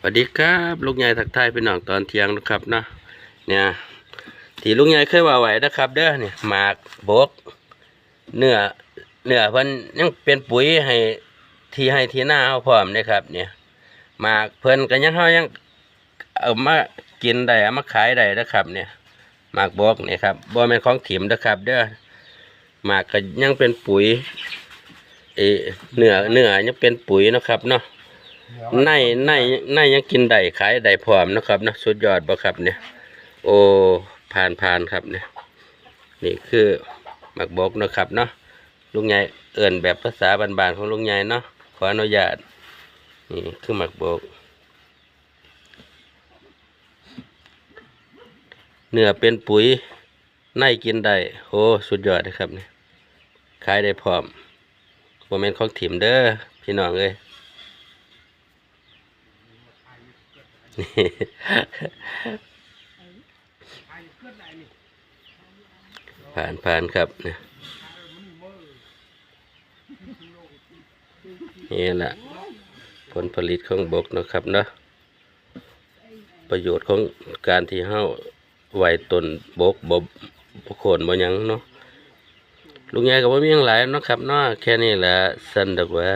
สวัสดีครับลูกใหญ่ทักทายพี่น้องตอนเที่ยงนะครับเนาะเนี่ยที่ลูกใหญ่เคยว่าไว้นะครับ เด้อเนี่ยหมากบกเนื้อเนื้อเพิ่นยังเป็นปุ๋ยให้ที่ให้ที่หน้าเฮาพร้อมนะครับ เนี่ยหมากเพิ่นก็ยังเฮายังเอามากินได้เอามาขายได้นะครับ เนี่ยหมากบกเนี่ยครับบ่แม่นของถิ่มนะครับ เด้อหมากก็ยังเป็นปุ๋ยเอเนื้อเนื้อยังเป็นปุ๋ยนะครับเนาะ ในในในยังกินได้ขายได้พร้อมเนาะครับเนาะสุดยอดบ่ครับเนี่ย โอ้ผ่านผ่านครับเนี่ย นี่คือหมักบกเนาะครับเนาะลุงใหญ่เอิ่นแบบภาษาบ้านๆของลุงใหญ่เนาะขออนุญาตนี่คือหมักบกเนื้อเป็นปุ๋ยในกินได้โอ้สุดยอดเลยครับเนี่ยขายได้พร้อมโมเมนของถิ่มเด้อพี่น้องเอ้ย ผ่านผ่านครับเนี่ยนี่แหละผลผลิตของบกนะครับเนาะประโยชน์ของการที่เฮาไหวต้นบกบบโคนบ่ยังเนาะลุงใหญ่ก็บ่มีหยังหลายเนาะครับเนาะแค่นี้แหละสันดอกว่า